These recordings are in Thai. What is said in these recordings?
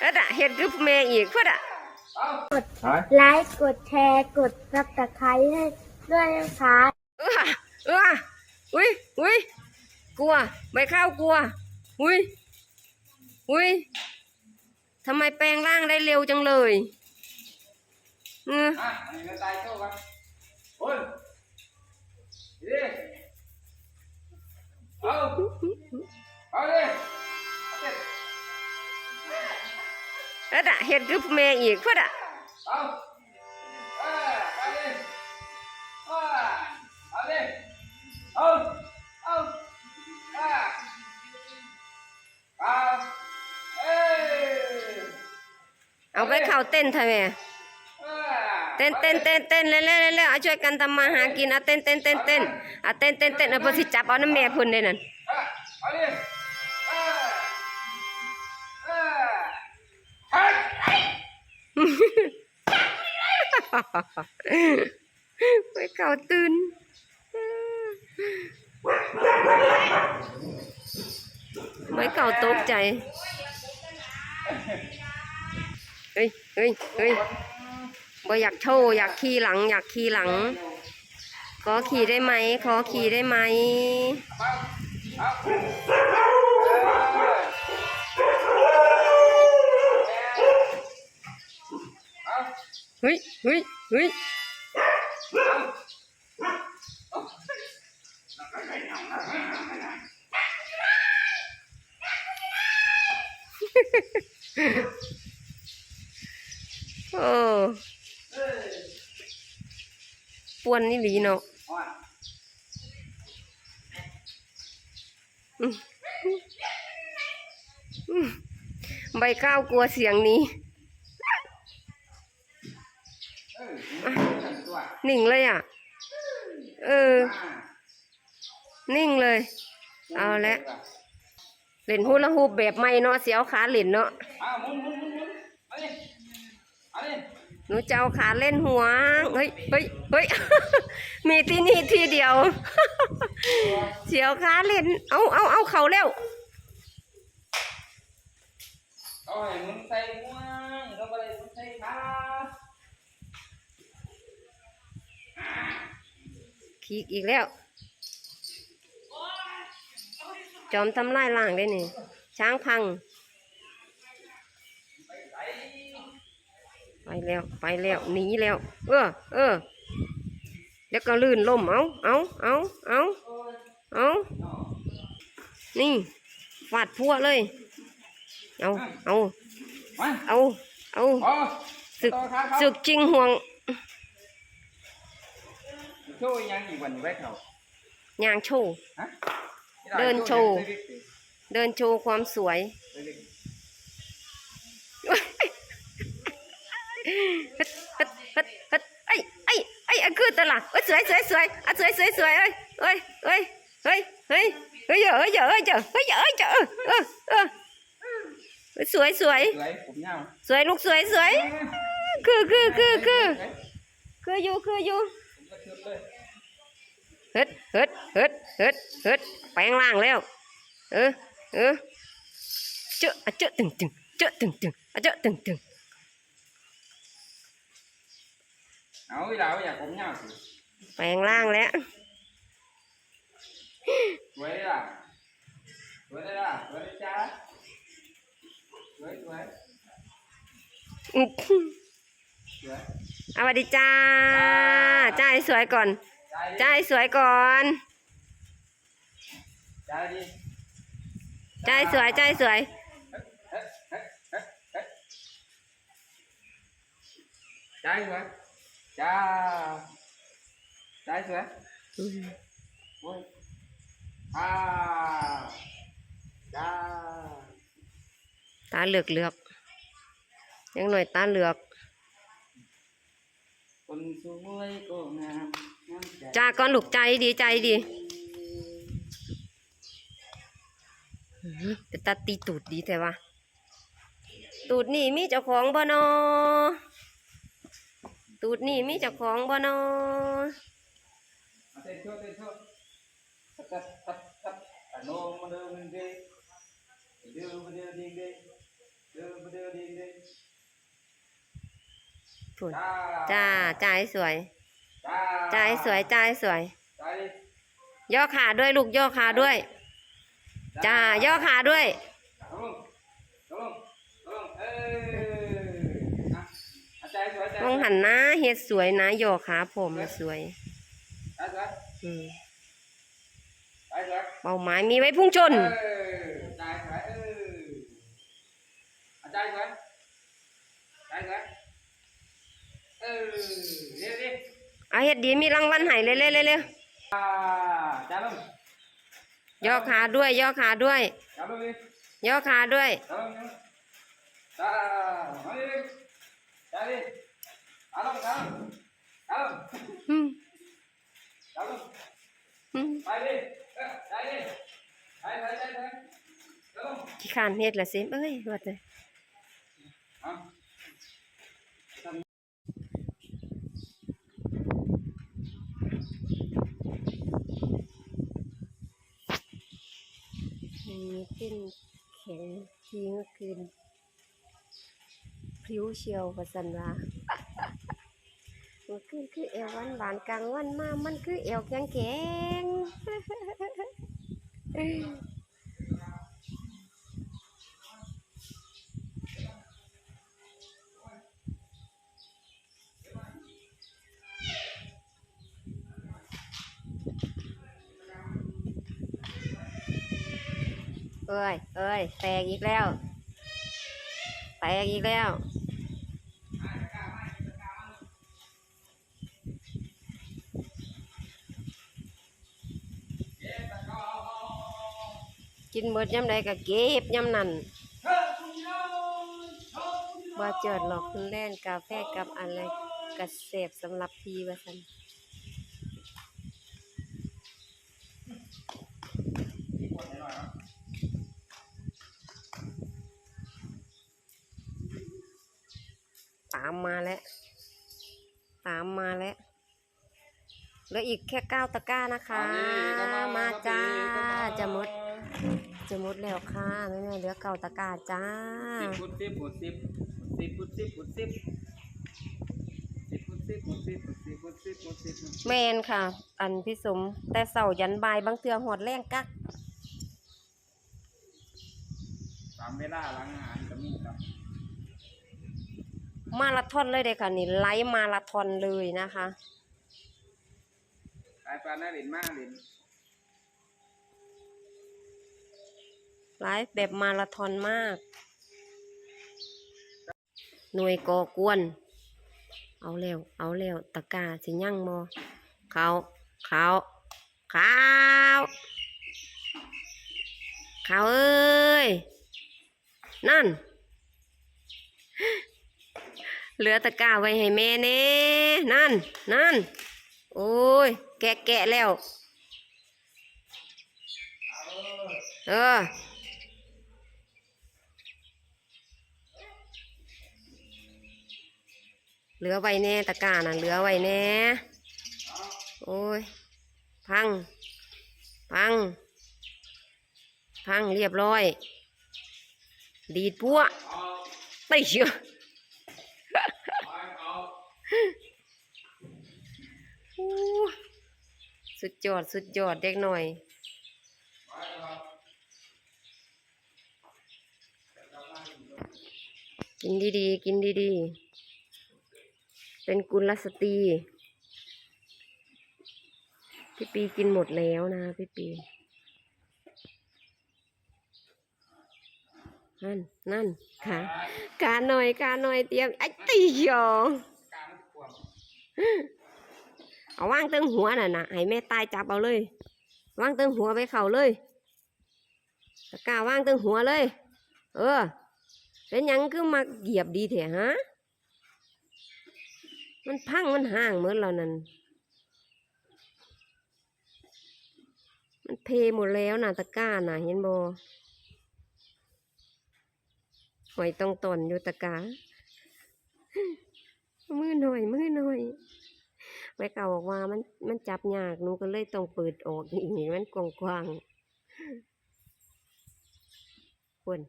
เอ็ดอะเฮ็ดคือแม่อีกเพิ่นอะไลค์กดแชร์กดซับสไครต์ให้ด้วยนะคะเออเอออุ้ยอุ้ยกลัวใบข้าวกลัว อุ้ยอุ้ยทำไมแปลงร่างได้เร็วจังเลยเอออะอันนี้ก็ตายโจ้กันโอ้ยดีเอาเอาดิเอา เอ็ดอะเฮ็ดคือแม่อีกเพิ่ออาเออเอาดิเอาเอาดิเอาเอาอะเอาไปเข้าเต้นทำไมเต้นเต้นเต้นเต้นเร็วเร็วเร็วเร็วเอาช่วยกันทำมาหากินเอาเต้นเต้นเต้นเต้นเอาเต้นเต้นเต้นเอาไปสิจับเอาน้ำแม่พุ่นได้นั่น ไปเข้าตื่นไม่เข้าตกใจ เฮ้ยเฮ้ยเฮ้ยบ่อยากโชว์อยากขี่หลัง อยากขี่หลัง ขอขี่ได้ไหม ขอขี่ได้ไหมเฮ้ย เฮ้ยเฮ้ยโอ้ปวนนี่หลีเนาะใบข้าวกลัวเสียงนี้ นิ่งเลยอะ เออ นิ่งเลย เอาละเล่นฮูลาฮูปแบบไม่เนาะเสียวขาเล่นเนาะหนหมุนหมุนหมุนเจะเอาขาเล่นหัว เฮ้ยเฮ้ยเฮ้ย มีที่นี่ที่เดียวเสียวขาเล่น เอาเอาเอาเขาเร็วเอาให้มุนใส่หัวแล้วก็เลยหมุนใส่ขา ขีกอีกแล้ว จอมทำลายล่างได้นี่ ช้างพัง ไปแล้วไปแล้วหนีแล้ว เออเออแล้วก็ลื่นล่มเอาเอาเอาเอาเอานี่ฟาดพัวเลย เอาเอามาเอาเอาอ๋อศึกต่อขาเขาศึกจริงห่วง โชว์ยังอีกวันอยู่ไว้เขายางโชว์ฮะเดินโชว์เดินโชว์ความสวยฮึดฮึดฮึดฮึดไอ้ไอ้ไอ้อันคือตลาดเอ้ยสวยสวยสวยอะสวยสวยสวยเอ้ยเอ้ยเอ้ยเฮ้ยเฮ้ยเฮ้ยเอ้ยเอ้ยเอ้ยเฮ้ยเอ้ยเอ้ยเออเออเออสวยสวยสวยผมยาวสวยลูกสวยสวยคือคือคือคือคืออยู่คืออยู่ผมก็ชุดเลย ฮึดฮึดฮึดฮึดฮึดแปลงร่างแล้ว เออเออเจาะอะเจาะตึงตึงเจาะตึงตึงอะเจาะตึงตึงเอาเวลาอยากผมยาวสิแปลงร่างแล้วสวยเลยล่ะสวยเลยล่ะสวยเลยจ้าสวยสวยอื้อสวยเอาสวัสดีจ้าจ้าให้สวยก่อนใจดิจ้าให้สวยก่อนใจดิจ้าให้สวยจ้าให้สวยเฮ้ยเฮ้ยเฮ้ยเฮ้ยใจสวยจ้าใจสวยโอ้ยอ่าจ้าตาเหลือกเหลือกยังหน่อยตาเหลือกคนสวยก็งามงามใจ้าก้อนลูกใจดีใจดีเป็นตาตีตูดดีแต่ว่า ตูดนี่มีเจ้าของบ่นอตูดนี่มีเจ้าของบ่นอจ้าจ้าให้สวย จ้าจ้าให้สวยจ้าให้สวยจ้าดิย่อขาด้วยลูกย่อขาด้วย จ้า ย่อขาด้วยลงลงลงเอออะอะใจสวยใจสต้วอยงหันหน้าเฮ็ดสวยนะย่อขาผมสวยใจสวยอืมใจสวยเป้าหมายมีไว้พุ่งชนเออใจสวยเอออะใจสวยใจสวยเออเร็วดิ เอาเฮ็ดดีมีรางวัลให้เร็วๆเร็วอ่าจ้าลงๆย่อขาด้วยย่อขาด้วยจ้าลงดิย่อขาด้วยจ้าลงจ้ามาดิจ้าดิจ้าลงจ้าลงจ้าลงอืมจ้าลงอืมไปดิเออไปดิไปไปไปไปจ้าลงขี้ขานเฮ็ดละสิเอ้ยว่าแต่ ขึ้นแข็งทีเมื่อคืนพิ้วเชียวประสันว่าเมื่อคืนคือเอวหวานหวานกลางวันมามันคือเอวแข็งแข็ง เอ้ยเอ้ยแตกอีกแล้วแตกอีกแล้วกินเบิดยำใดก็เก็บยำนั่นบ่เจิดหรอกคุณแล่นกาแฟกับอะไรกระเสบสำหรับพี่ว่าสันตามมาแล้วตามมาแล้วเหลืออีกแค่เก้าตะกร้านะคะ มาจ้าจะหมด จะหมดแล้วค่ะแม่แม่ๆเหลือเก้าตะกร้าจ้าสิบฟุตสิบฟุตสิบสิบฟุตสิบฟุตสิบสิบฟุตสิบฟุตสิบฟุตสิบฟุตสิบฟุตสิบฟุตสิบแมนค่ะ อันพี่สม แต่เสายันบายบางเตือหอดแรงกักตามเวลาหลังอาหารก็มีครับ มาราธอนเลยเด้อค่ะนี่ไลฟ์มาราธอนเลยนะคะกลายปลาหน้าหลินมากหลินไลฟ์แบบมาราธอนมาก หน่วยก่อกวน เอาแล้วเอาแล้วตะกร้าสิยั่งมอเขาเขาขาวขาวเอ้ย นั่น เหลือตะกร้าไว้ให้แม่เน่นั่น นั่น โอ้ย แกะแกะแล้ว เออ เหลือไว้แน่ตะกร้าน่ะเหลือไว้แน่ โอ้ย พัง พัง พังเรียบร้อย ดีดปัวไปเชื่อ สุดยอด สุดยอดเด็กหน่อย กินดีๆ กินดีๆ เป็นกุลสตรี พี่ปีกินหมดแล้วนะ พี่ปี นั่น นั่นค่ะกาหน่อยกาหน่อยเตรียมไอ้ตีหยอง เอาวางเติงหัวน่ะนะให้แม่ตายจับเอาเลยวางเติงหัวไปเข่าเลยตะกร้าวางเติงหัวเลย เออ เป็นยังคือมาเหยียบดีเถอะฮะ มันพังมันห่างเหมือนเรานั่น มันเพหมดแล้วนะตะกร้าน่ะ เห็นบ่หอยต้องตนอยู่ตะกร้ามือหน่อย มือหน่อย แม่เก่าบอกว่ามันมันจับยากหนูก็เลยต้องเปิดออกอีกนี่มันกว้างๆคน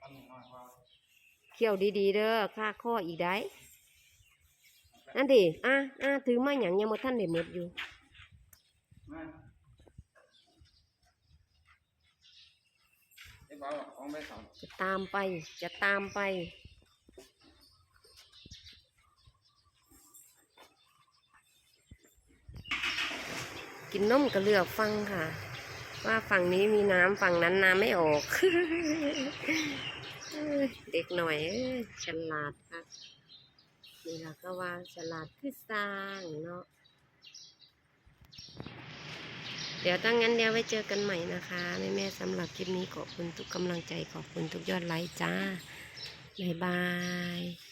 อันนี้น้อยกว่าเขี่ยวดีๆเด้อค่าข้ออีกได้นั่นดิอะอะถือมาหยังยังบ่ทันได้หมดอยู่มาไอ้บอลของไปสองจะตามไป จะตามไป กินนมก็เลือกฟังค่ะ ว่าฝั่งนี้มีน้ำฝั่งนั้นน้ำไม่ออก เด็กหน่อยฉลาดค่ะนี่ละก็ว่าฉลาดคือสร้างเนาะเดี๋ยวตั้งงั้นเดี๋ยวไว้เจอกันใหม่นะคะแม่แม่ๆสำหรับคลิปนี้ขอบคุณทุกกำลังใจขอบคุณทุกยอดไลค์จ้า บ๊ายบาย